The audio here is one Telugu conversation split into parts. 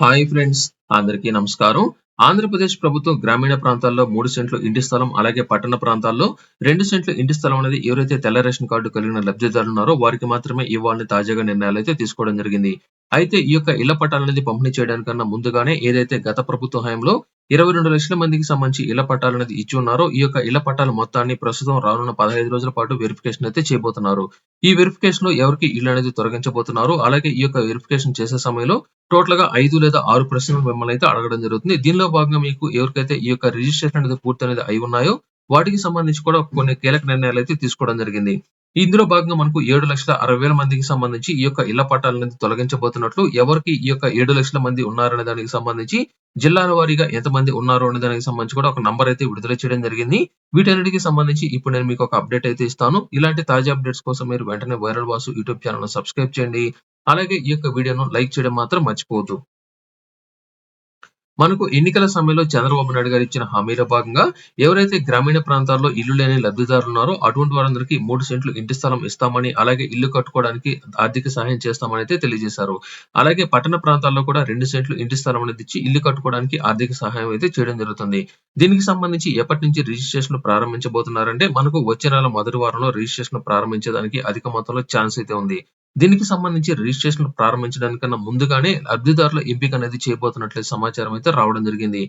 హాయ్ ఫ్రెండ్స్ అందరికీ నమస్కారం. ఆంధ్రప్రదేశ్ ప్రభుత్వం గ్రామీణ ప్రాంతాల్లో మూడు సెంట్లు ఇంటి స్థలం అలాగే పట్టణ ప్రాంతాల్లో రెండు సెంట్లు ఇంటి స్థలం అనేది ఎవరైతే తెల్ల రేషన్ కార్డు కలిగిన లబ్ధిదారులు ఉన్నారో వారికి మాత్రమే ఇవ్వాలని తాజాగా నిర్ణయాలు అయితే తీసుకోవడం జరిగింది. అయితే ఈ యొక్క ఇళ్ళ పట్టాలు అనేది పంపిణీ చేయడానికన్నా ముందుగానే ఏదైతే గత ప్రభుత్వ హయాంలో ఇరవై రెండు లక్షల మందికి సంబంధించి ఇళ్ళ పట్టాలు అనేది ఇచ్చి ఉన్నారో. ఈ యొక్క ఇళ్ళ పట్టాల మొత్తాన్ని ప్రస్తుతం రానున్న పదహైదు రోజుల పాటు వెరిఫికేషన్ అయితే చేయబోతున్నారు. ఈ వెరిఫికేషన్లో ఎవరికి ఇల్లు అనేది తొలగించబోతున్నారు? అలాగే ఈ యొక్క వెరిఫికేషన్ చేసే సమయంలో టోటల్గా ఐదు లేదా ఆరు ప్రశ్నలు మిమ్మల్ని అయితే అడగడం జరుగుతుంది. దీనిలో భాగంగా మీకు ఎవరికైతే ఈ యొక్క రిజిస్ట్రేషన్ అనేది పూర్తి అనేది అయి ఉన్నాయో వాటికి సంబంధించి కూడా కొన్ని కీలక నిర్ణయాలు అయితే తీసుకోవడం జరిగింది. ఇందులో భాగంగా మనకు ఏడు లక్షల అరవై వేల మందికి సంబంధించి ఈ యొక్క ఇళ్ళ పట్టాల నుంచి తొలగించబోతున్నట్లు ఎవరికి ఈ యొక్క ఏడు లక్షల మంది ఉన్నారనే దానికి సంబంధించి జిల్లాల వారీగా ఎంతమంది ఉన్నారు అనే దానికి సంబంధించి కూడా ఒక నంబర్ అయితే విడుదల చేయడం జరిగింది. వీటన్నిటికి సంబంధించి ఇప్పుడు నేను మీకు ఒక అప్డేట్ అయితే ఇస్తాను. ఇలాంటి తాజా అప్డేట్స్ కోసం మీరు వెంటనే viral boss YouTube channel subscribe చేయండి. అలాగే ఈ యొక్క వీడియోను లైక్ చేయడం మాత్రం మర్చిపోవద్దు. మనకు ఎన్నికల సమయంలో చంద్రబాబు నాయుడు గారు ఇచ్చిన హామీలో భాగంగా ఎవరైతే గ్రామీణ ప్రాంతాల్లో ఇల్లు లేని లబ్ధిదారులు ఉన్నారో అటువంటి వారందరికీ మూడు సెంట్లు ఇంటి స్థలం ఇస్తామని అలాగే ఇల్లు కట్టుకోవడానికి ఆర్థిక సహాయం చేస్తామని అయితే తెలియజేశారు. అలాగే పట్టణ ప్రాంతాల్లో కూడా రెండు సెంట్లు ఇంటి స్థలం అనేది ఇచ్చి ఇల్లు కట్టుకోవడానికి ఆర్థిక సహాయం అయితే చేయడం జరుగుతుంది. దీనికి సంబంధించి ఎప్పటి నుంచి రిజిస్ట్రేషన్ ప్రారంభించబోతున్నారంటే మనకు వచ్చే నెల మొదటి వారంలో రిజిస్ట్రేషన్ ప్రారంభించడానికి అధిక మొత్తంలో ఛాన్స్ అయితే ఉంది. దీనికి సంబంధించి రిజిస్ట్రేషన్ ప్రారంభించడానికన్నా ముందుగానే లబ్ధిదారుల ఎంపిక అనేది చేయబోతున్నట్లు సమాచారం అయితే రావడం జరిగింది.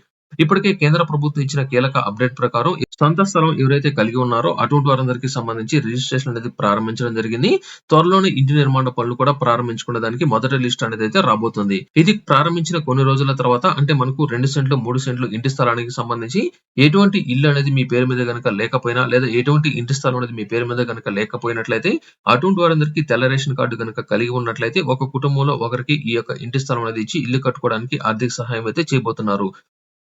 ఇప్పటికే కేంద్ర ప్రభుత్వం ఇచ్చిన కీలక అప్డేట్ ప్రకారం సొంత స్థలం ఎవరైతే కలిగి ఉన్నారో అటువంటి వారందరికీ సంబంధించి రిజిస్ట్రేషన్ అనేది ప్రారంభించడం జరిగింది. త్వరలోనే ఇంటి నిర్మాణ పనులు కూడా ప్రారంభించుకునే దానికి మొదటి లిస్ట్ అనేది అయితే రాబోతుంది. ఇది ప్రారంభించిన కొన్ని రోజుల తర్వాత అంటే మనకు రెండు సెంట్లు మూడు సెంట్లు ఇంటి స్థలానికి సంబంధించి ఎటువంటి ఇల్లు అనేది మీ పేరు మీద గనక లేకపోయినా లేదా ఎటువంటి ఇంటి స్థలం అనేది మీ పేరు మీద గనక లేకపోయినట్లయితే అటువంటి వారందరికీ తెల్ల రేషన్ కార్డు కనుక కలిగి ఉన్నట్లయితే ఒక కుటుంబంలో ఒకరికి ఈ యొక్క ఇంటి స్థలం అనేది ఇచ్చి ఇల్లు కట్టుకోవడానికి ఆర్థిక సహాయం అయితే చేయబోతున్నారు.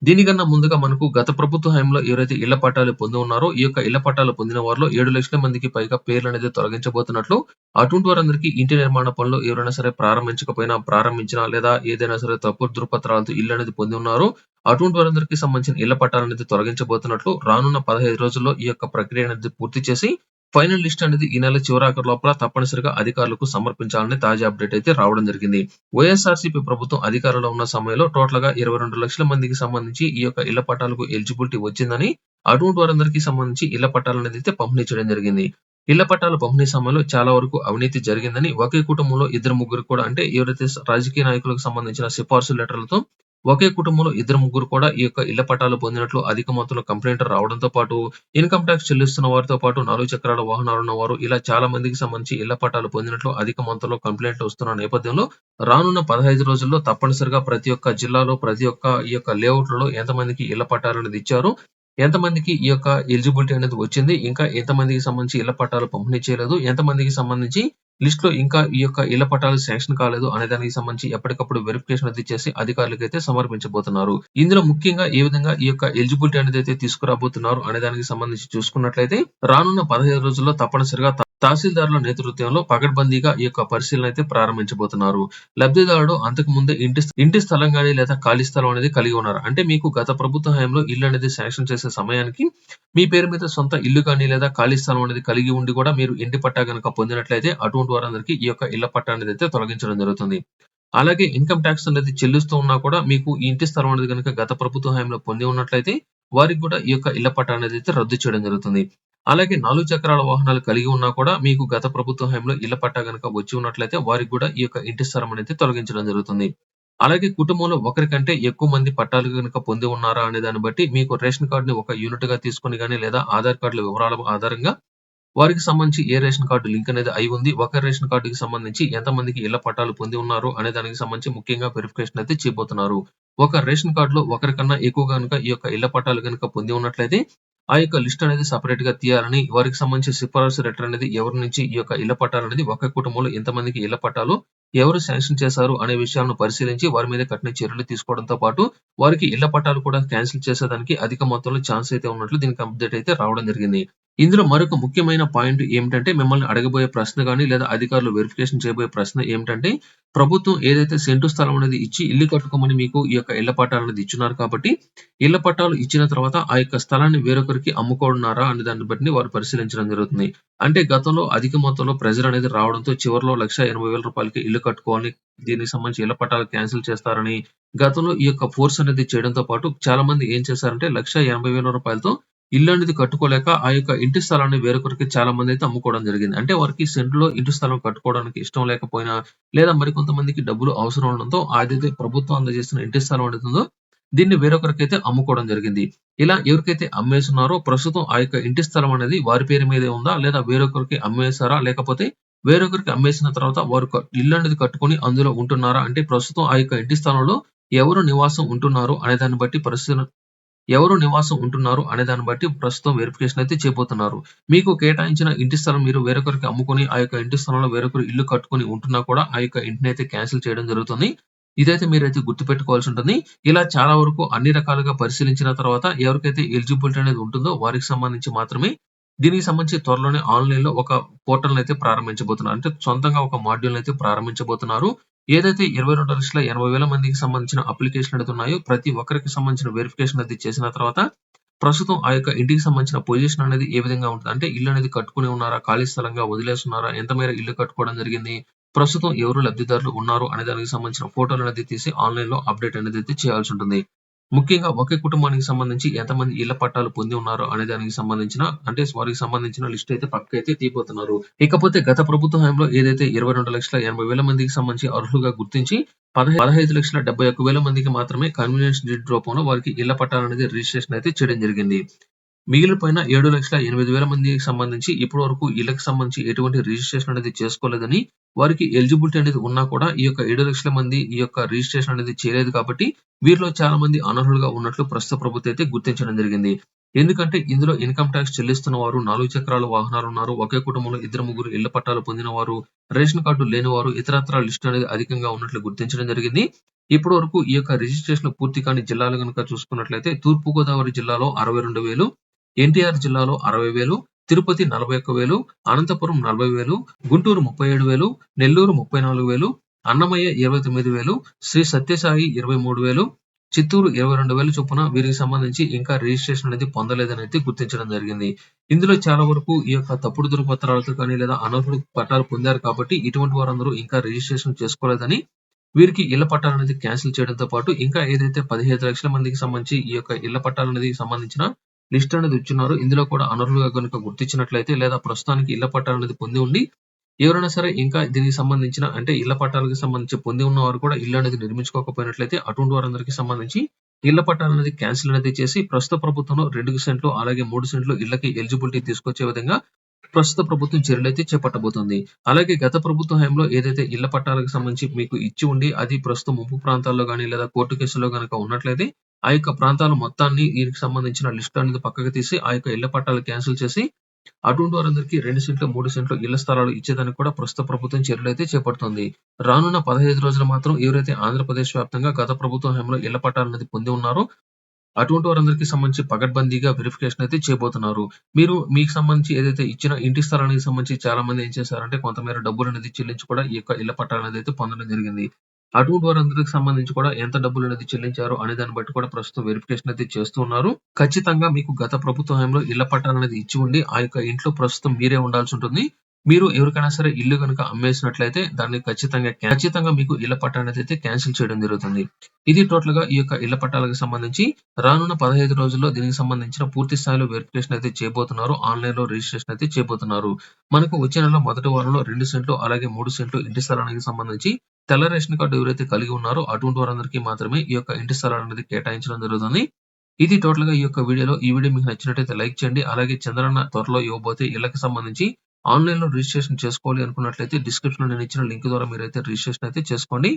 దీనికన్నా ముందుగా మనకు గత ప్రభుత్వ హయాంలో ఎవరైతే ఇళ్ళ పట్టాలు పొంది ఉన్నారో ఈ యొక్క ఇళ్ళ పట్టాలు పొందిన వారిలో ఏడు లక్షల మందికి పైగా పేర్లు అనేది తొలగించబోతున్నట్లు అటువంటి వారందరికీ ఇంటి నిర్మాణ పనులు ఎవరైనా సరే ప్రారంభించకపోయినా ప్రారంభించినా లేదా ఏదైనా సరే తప్పు దృపత్రాలతో ఇల్లు అనేది పొంది ఉన్నారో అటువంటి వారందరికీ సంబంధించిన ఇళ్ళ పట్టాలు అనేది తొలగించబోతున్నట్లు రానున్న పదహైదు రోజుల్లో ఈ యొక్క ప్రక్రియ అనేది పూర్తి చేసి ఫైనల్ లిస్ట్ అనేది ఈ నెల చివరాఖరు లోపల తప్పనిసరిగా అధికారులకు సమర్పించాలని తాజా అప్డేట్ అయితే రావడం జరిగింది. వైఎస్ఆర్సీపీ ప్రభుత్వం అధికారంలో ఉన్న సమయంలో టోటల్గా ఇరవై రెండు లక్షల మందికి సంబంధించి ఈ యొక్క ఇళ్ళ పట్టాలకు ఎలిజిబిలిటీ వచ్చిందని అటువంటి వారందరికీ సంబంధించి ఇళ్ళ పట్టాలు అనేది అయితే పంపిణీ చేయడం జరిగింది. ఇళ్ళ పట్టాల పంపిణీ సమయంలో చాలా వరకు అవినీతి జరిగిందని ఒకే కుటుంబంలో ఇద్దరు ముగ్గురు కూడా అంటే ఎవరైతే రాజకీయ నాయకులకు సంబంధించిన సిఫార్సు లెటర్లతో ఒకే కుటుంబంలో ఇద్దరు ముగ్గురు కూడా ఈ యొక్క ఇళ్ళ పట్టాలు పొందినట్లు అధిక మొత్తంలో కంప్లైంట్ రావడంతో పాటు ఇన్కమ్ ట్యాక్స్ చెల్లిస్తున్న వారితో పాటు నాలుగు చక్రాల వాహనాలు ఉన్నవారు ఇలా చాలా మందికి సంబంధించి ఇళ్ళ పట్టాలు పొందినట్లు అధిక మొత్తంలో కంప్లైంట్లు వస్తున్న నేపథ్యంలో రానున్న పదహైదు రోజుల్లో తప్పనిసరిగా ప్రతి ఒక్క జిల్లాలో ప్రతి ఒక్క ఈ యొక్క లేఅవుట్లలో ఎంతమందికి ఇళ్ళ పట్టాలు అనేది ఇచ్చారు ఎంతమందికి ఈ యొక్క ఎలిజిబిలిటీ అనేది వచ్చింది ఇంకా ఎంతమందికి సంబంధించి ఇళ్ళ పట్టాలు పంపిణీ చేయలేదు ఎంతమందికి సంబంధించి లిస్ట్లో ఇంకా ఈ యొక్క ఇళ్ళ పట్టాలు శాంక్షన్ కాలేదు అనే దానికి సంబంధించి ఎప్పటికప్పుడు వెరిఫికేషన్ అది చేసి అధికారులకు అయితే సమర్పించబోతున్నారు. ఇందులో ముఖ్యంగా ఏ విధంగా ఈ యొక్క ఎలిజిబిలిటీ అనేది అయితే తీసుకురాబోతున్నారు అనే దానికి సంబంధించి చూసుకున్నట్లయితే రానున్న పదహైదు రోజుల్లో తప్పనిసరిగా తహసీల్దారుల నేతృత్వంలో పకడ్బందీగా ఈ యొక్క పరిశీలన అయితే ప్రారంభించబోతున్నారు. లబ్ధిదారుడు అంతకు ముందే ఇంటి ఇంటి స్థలం కానీ లేదా ఖాళీ స్థలం అనేది కలిగి ఉన్నారు. అంటే మీకు గత ప్రభుత్వ హయాంలో ఇల్లు అనేది శాంక్షన్ చేసే సమయానికి మీ పేరు మీద సొంత ఇల్లు కానీ లేదా ఖాళీ స్థలం అనేది కలిగి ఉండి కూడా మీరు ఇంటి పట్టా కనుక పొందినట్లయితే అటువంటి వారందరికీ ఈ యొక్క ఇళ్ళ పట్టా అనేది అయితే తొలగించడం జరుగుతుంది. అలాగే ఇన్కమ్ ట్యాక్స్ అనేది చెల్లిస్తూ ఉన్నా కూడా మీకు ఈ ఇంటి స్థలం అనేది కనుక గత ప్రభుత్వ హయాంలో పొంది ఉన్నట్లయితే వారికి కూడా ఈ యొక్క ఇళ్ళ పట్టా అనేది అయితే రద్దు చేయడం జరుగుతుంది. అలాగే నాలుగు చక్రాల వాహనాలు కలిగి ఉన్నా కూడా మీకు గత ప్రభుత్వ హయాంలో ఇళ్ళ పట్టా గనక వచ్చి ఉన్నట్లయితే వారికి కూడా ఈ యొక్క ఇంటి స్థలం అనేది తొలగించడం జరుగుతుంది. అలాగే కుటుంబంలో ఒకరికంటే ఎక్కువ మంది పట్టాలు కనుక పొంది ఉన్నారా అనే దాన్ని బట్టి మీకు రేషన్ కార్డుని ఒక యూనిట్గా తీసుకుని కానీ లేదా ఆధార్ కార్డుల వివరాల ఆధారంగా వారికి సంబంధించి ఏ రేషన్ కార్డు లింక్ అనేది అయి ఉంది ఒక రేషన్ కార్డుకి సంబంధించి ఎంత మందికి ఇళ్ళ పట్టాలు పొంది ఉన్నారు అనే దానికి సంబంధించి ముఖ్యంగా వెరిఫికేషన్ అయితే చేయబోతున్నారు. ఒక రేషన్ కార్డులో ఒకరికన్నా ఎక్కువ కనుక ఈ యొక్క ఇళ్ళ పట్టాలు కనుక పొంది ఉన్నట్లయితే ఆ యొక్క లిస్ట్ అనేది సపరేట్గా తీయాలని వారికి సంబంధించి సిఫారసు లెటర్ అనేది ఎవరి నుంచి ఈ యొక్క ఇళ్ళ పట్టాలు అనేది ఒక కుటుంబంలో ఎంతమందికి ఇళ్ళ పట్టాలు ఎవరు శాంక్షన్ చేశారు అనే విషయాలను పరిశీలించి వారి మీద కఠిన చర్యలు తీసుకోవడంతో పాటు వారికి ఇళ్ళ పట్టాలు కూడా క్యాన్సిల్ చేసేదానికి అధిక మొత్తంలో ఛాన్స్ అయితే ఉన్నట్లు దీనికి అప్డేట్ అయితే రావడం జరిగింది. ఇందులో మరొక ముఖ్యమైన పాయింట్ ఏమిటంటే మిమ్మల్ని అడగబోయే ప్రశ్న కానీ లేదా అధికారులు వెరిఫికేషన్ చేయబోయే ప్రశ్న ఏమిటంటే ప్రభుత్వం ఏదైతే సెంటు స్థలం అనేది ఇచ్చి ఇల్లు కట్టుకోమని మీకు ఈ యొక్క ఇళ్ళ పట్టాలు అనేది ఇచ్చినారు కాబట్టి ఇళ్ళ పట్టాలు ఇచ్చిన తర్వాత ఆ యొక్క స్థలాన్ని వేరొకరికి అమ్ముకోనున్నారా అనే దాన్ని బట్టి వారు పరిశీలించడం జరుగుతుంది. అంటే గతంలో అధిక మొత్తంలో ప్రెజర్ అనేది రావడంతో చివరిలో లక్ష ఎనభై వేల రూపాయలకి ఇల్లు కట్టుకోవాలని దీనికి సంబంధించి ఇళ్ళ పట్టాలు క్యాన్సిల్ చేస్తారని గతంలో ఈ యొక్క ఫోర్స్ అనేది చేయడంతో పాటు చాలా మంది ఏం చేశారంటే లక్ష ఎనభై వేల రూపాయలతో ఇల్లు అనేది కట్టుకోలేక ఆ యొక్క ఇంటి స్థలాన్ని వేరొకరికి చాలా మంది అయితే అమ్ముకోవడం జరిగింది. అంటే వారికి సెంటులో ఇంటి స్థలం కట్టుకోవడానికి ఇష్టం లేకపోయినా లేదా మరికొంతమందికి డబ్బులు అవసరం ఉండడంతో అదైతే ప్రభుత్వం అందజేసిన ఇంటి స్థలం ఏదైతే ఉందో దీన్ని వేరొకరికైతే అమ్ముకోవడం జరిగింది. ఇలా ఎవరికైతే అమ్మేస్తున్నారో ప్రస్తుతం ఆ యొక్క ఇంటి స్థలం అనేది వారి పేరు మీదే ఉందా లేదా వేరొకరికి అమ్మేశారా? లేకపోతే వేరొకరికి అమ్మేసిన తర్వాత వారు క- ఇల్లు అనేది కట్టుకొని అందులో ఉంటున్నారా? అంటే ప్రస్తుతం ఆ యొక్క ఇంటి స్థలంలో ఎవరు నివాసం ఉంటున్నారు అనే దాన్ని బట్టి పరిస్థితి ఎవరు నివాసం ఉంటున్నారు అనే దాన్ని బట్టి ప్రస్తుతం వెరిఫికేషన్ అయితే చేయబోతున్నారు. మీకు కేటాయించిన ఇంటి స్థలం మీరు వేరొకరికి అమ్ముకొని ఆ యొక్క ఇంటి స్థలంలో వేరొకరు ఇల్లు కట్టుకొని ఉంటున్నా కూడా ఆ యొక్క ఇంటిని అయితే క్యాన్సిల్ చేయడం జరుగుతుంది. ఇదైతే మీరైతే గుర్తుపెట్టుకోవాల్సి ఉంటుంది. ఇలా చాలా వరకు అన్ని రకాలుగా పరిశీలించిన తర్వాత ఎవరికైతే ఎలిజిబిలిటీ అనేది ఉంటుందో వారికి సంబంధించి మాత్రమే దీనికి సంబంధించి త్వరలోనే ఆన్లైన్లో ఒక పోర్టల్ అయితే ప్రారంభించబోతున్నారు. అంటే సొంతంగా ఒక మాడ్యూల్ అయితే ప్రారంభించబోతున్నారు. ఏదైతే ఇరవై రెండు లక్షల ఎనభై వేల మందికి సంబంధించిన అప్లికేషన్ అయితే ఉన్నాయో ప్రతి ఒక్కరికి సంబంధించిన వెరిఫికేషన్ అది చేసిన తర్వాత ప్రస్తుతం ఆ యొక్క ఇంటికి సంబంధించిన పొజిషన్ అనేది ఏ విధంగా ఉంటుంది? అంటే ఇల్లు అనేది కట్టుకుని ఉన్నారా? ఖాళీ స్థలంగా వదిలేస్తున్నారా? ఎంత మేర ఇల్లు కట్టుకోవడం జరిగింది? ప్రస్తుతం ఎవరు లబ్ధిదారులు ఉన్నారు? అనే దానికి సంబంధించిన ఫోటోలు అనేది తీసి ఆన్లైన్లో అప్డేట్ అనేది అయితే చేయాల్సి ఉంటుంది. ముఖ్యంగా ఒకే కుటుంబానికి సంబంధించి ఎంతమంది ఇళ్ళ పట్టాలు పొంది ఉన్నారు అనే దానికి సంబంధించిన అంటే వారికి సంబంధించిన లిస్ట్ అయితే పక్క అయితే తీపోతున్నారు ఇకపోతే గత ప్రభుత్వ హయాంలో ఏదైతే ఇరవై రెండు లక్షల ఎనభై వేల మందికి సంబంధించి అర్హులుగా గుర్తించి పదహైదు లక్షల డెబ్బై ఒక్క వేల మందికి మాత్రమే కన్వీనియన్స్ డీడ్ రూపంలో వారికి ఇళ్ళ పట్టాలు అనేది రిజిస్ట్రేషన్ అయితే చేయడం జరిగింది. మిగిలిపోయిన ఏడు లక్షల ఎనిమిది వేల మందికి సంబంధించి ఇప్పటి వరకు ఇళ్ళకు సంబంధించి ఎటువంటి రిజిస్ట్రేషన్ అనేది చేసుకోలేదని వారికి ఎలిజిబిలిటీ అనేది ఉన్నా కూడా ఈ యొక్క ఏడు లక్షల మంది ఈ యొక్క రిజిస్ట్రేషన్ అనేది చేయలేదు కాబట్టి వీరిలో చాలా మంది అనర్హులుగా ఉన్నట్లు ప్రస్తుత ప్రభుత్వం అయితే గుర్తించడం జరిగింది. ఎందుకంటే ఇందులో ఇన్కమ్ ట్యాక్స్ చెల్లిస్తున్న వారు నాలుగు చక్రాల వాహనాలు ఉన్నారు ఒకే కుటుంబంలో ఇద్దరు ముగ్గురు ఇళ్ళ పట్టాలు పొందిన వారు రేషన్ కార్డు లేని వారు ఇతరత్ర లిస్టు అనేది అధికంగా ఉన్నట్లు గుర్తించడం జరిగింది. ఇప్పటి వరకు ఈ యొక్క రిజిస్ట్రేషన్ పూర్తి కాని జిల్లాలు కనుక చూసుకున్నట్లయితే తూర్పు గోదావరి జిల్లాలో అరవై రెండు వేలు ఎన్టీఆర్ జిల్లాలో అరవై వేలు తిరుపతి నలభై ఒక్క వేలు అనంతపురం నలభై వేలు గుంటూరు ముప్పై ఏడు వేలు నెల్లూరు ముప్పై నాలుగు వేలు అన్నమయ్య ఇరవై తొమ్మిది వేలు శ్రీ సత్యసాయి ఇరవై మూడు వేలు చిత్తూరు ఇరవై రెండు వేల చొప్పున వీరికి సంబంధించి ఇంకా రిజిస్ట్రేషన్ అనేది పొందలేదని అయితే గుర్తించడం జరిగింది. ఇందులో చాలా వరకు ఈ యొక్క తప్పుడు ధృవపత్రాలతో కానీ లేదా అనర్హుడు పట్టాలు పొందారు కాబట్టి ఇటువంటి వారందరూ ఇంకా రిజిస్ట్రేషన్ చేసుకోలేదని వీరికి ఇళ్ళ పట్టాలు అనేది క్యాన్సిల్ చేయడంతో పాటు ఇంకా ఏదైతే పదిహేను లక్షల మందికి సంబంధించి ఈ యొక్క ఇళ్ళ పట్టాలు అనేది సంబంధించిన లిస్ట్ అనేది ఇచ్చున్నారు ఇందులో కూడా అనర్హులుగా కనుక గుర్తించినట్లయితే లేదా ప్రస్తుతానికి ఇళ్ళ పట్టాలు అనేది పొంది ఉండి ఎవరైనా సరే ఇంకా దీనికి సంబంధించిన అంటే ఇళ్ళ పట్టాలకు సంబంధించి పొంది ఉన్నవారు కూడా ఇల్లు అనేది నిర్మించుకోకపోయినట్లయితే అటువంటి వారందరికీ సంబంధించి ఇళ్ళ పట్టాలు అనేది క్యాన్సిల్ అనేది చేసి ప్రస్తుత ప్రభుత్వంలో రెండు సెంట్లు అలాగే మూడు సెంట్లు ఇళ్ళకి ఎలిజిబిలిటీ తీసుకొచ్చే విధంగా ప్రస్తుత ప్రభుత్వం చర్యలు అయితే అలాగే గత ప్రభుత్వ హయాంలో ఏదైతే ఇళ్ళ పట్టాలకు సంబంధించి మీకు ఇచ్చి ఉండి అది ప్రస్తుతం ముంపు ప్రాంతాల్లో కానీ లేదా కోర్టు కేసులో కనుక ఉన్నట్లయితే ఆ యొక్క ప్రాంతాల మొత్తాన్ని దీనికి సంబంధించిన లిస్ట్ అనేది పక్కకు తీసి ఆ యొక్క ఇళ్ళ పట్టాలు క్యాన్సిల్ చేసి అటువంటి వారందరికీ రెండు సెంట్లు మూడు సెంట్లు ఇళ్ళ స్థలాలు ఇచ్చేదానికి కూడా ప్రస్తుత ప్రభుత్వం చర్యలు అయితే చేపడుతుంది. రానున్న పదహైదు రోజులు మాత్రం ఎవరైతే ఆంధ్రప్రదేశ్ వ్యాప్తంగా గత ప్రభుత్వ హయాంలో ఇళ్ళ పట్టాలు అనేది పొంది ఉన్నారో అటువంటి వారందరికీ సంబంధించి పగడ్బందీగా వెరిఫికేషన్ అయితే చేయబోతున్నారు. మీరు మీకు సంబంధించి ఏదైతే ఇచ్చిన ఇంటి స్థలానికి సంబంధించి చాలా మంది ఏం చేశారంటే కొంతమేర డబ్బులు అనేది చెల్లించి కూడా ఈ యొక్క ఇళ్ళ పట్టాలు అనేది అయితే పొందడం జరిగింది. అటువంటి వారందరికి సంబంధించి కూడా ఎంత డబ్బులు అనేది చెల్లించారు అనే దాన్ని బట్టి కూడా ప్రస్తుతం వెరిఫికేషన్ అయితే చేస్తున్నారు ఖచ్చితంగా మీకు గత ప్రభుత్వ హయాంలో ఇళ్ళ పట్టాలు అనేది ఇచ్చి ఉండి ఆ యొక్క ఇంట్లో ప్రస్తుతం మీరే ఉండాల్సి ఉంటుంది. మీరు ఎవరికైనా సరే ఇల్లు కనుక అమ్మేసినట్లయితే దాన్ని ఖచ్చితంగా ఖచ్చితంగా మీకు ఇళ్ళ పట్టా అనేది అయితే క్యాన్సిల్ చేయడం జరుగుతుంది. ఇది టోటల్గా ఈ యొక్క ఇళ్ళ పట్టాలకు సంబంధించి రానున్న పదహైదు రోజుల్లో దీనికి సంబంధించిన పూర్తి స్థాయిలో వెరిఫికేషన్ అయితే చేయబోతున్నారు. ఆన్లైన్లో రిజిస్ట్రేషన్ అయితే చేయబోతున్నారు. మనకు వచ్చే నెల మొదటి వారంలో రెండు సెంట్లు అలాగే మూడు సెంట్లు ఇంటి స్థలానికి సంబంధించి తెల్ల రేషన్ కార్డు ఎవరైతే కలిగి ఉన్నారో అటువంటి వారందరికీ మాత్రమే ఈ యొక్క ఇంటి స్థలాలు అనేది కేటాయించడం జరుగుతుంది. ఇది టోటల్గా ఈ యొక్క వీడియోలో ఈ వీడియో మీకు నచ్చినట్లయితే లైక్ చేయండి. అలాగే చంద్రన్న త్వరలో ఇవ్వబోతే ఇళ్ళకు సంబంధించి ఆన్లైన్లో రిజిస్ట్రేషన్ చేసుకోవాలి అనుకున్నట్లయితే డిస్క్రిప్షన్లో నేను ఇచ్చిన లింక్ ద్వారా మీరైతే రిజిస్ట్రేషన్ అయితే చేసుకోండి.